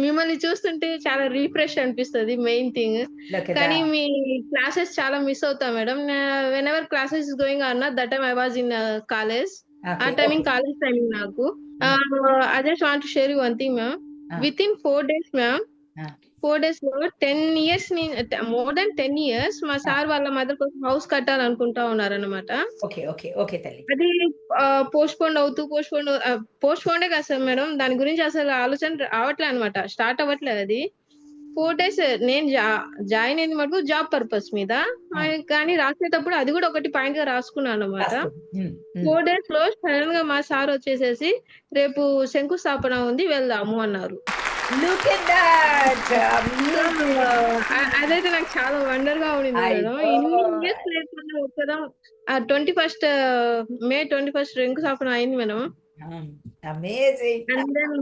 మిమ్మల్ని చూస్తుంటే చాలా రిఫ్రెష్ అనిపిస్తది మెయిన్ థింగ్. కానీ. మీ క్లాసెస్ చాలా మిస్ అవుతా మేడం. నా whenever classes going on that time I was in college. ఆ. టైమింగ్. కాలేజ్ టైమింగ్ నాకు. I just want share you one thing ma'am. ఆ! వితిన్ 4 డేస్ మ్యామ్, ఆ! 4 డేస్‌లో 10 ఇయర్స్ మోర్ థాన్ 10 ఇయర్స్ మా! Sir వాళ్ళ mother కోసం house కట్టాలనుకుంటా ఉన్నారన్నమాట. ఓకే. ఓకే. ఓకే తల్లి. అది ఆహ్, పోస్ట్‌పోన్ అవుతూ పోస్ట్‌పోన్ ఆహ్, పోస్ట్‌పోనే కాదు సార్ మేడం. దాని గురించి అసలు ఆలోచన రావట్లే అన్నమాట. స్టార్ట్ అవ్వట్లేదు అది. 4 డేస్ నేను జాయిన్ అయింది మటుకు జాబ్ పర్పస్ మీద. కానీ రాసేటప్పుడు అది కూడా ఒకటి పాయింట్‌గా రాసుకున్నానన్నమాట. రాసుకో. హ్మ్. హ్మ్. 4 డేస్‌లో సడెన్‌గా మా సార్ వచ్చేసేసి రేపు శంకుస్థాపన ఉంది వెళ్దాము అన్నారు. Look at amazing. అ అదైతే నాకు చాలా వండర్‌గా ఉండింది మేడం. అయ్యో! ఇన్ని ఇయర్స్ లేకుండా ఒక్కరం ఆ 21 మే 21 శంకుస్థాపన అయింది మేడం. అమేజింగ్. దెన్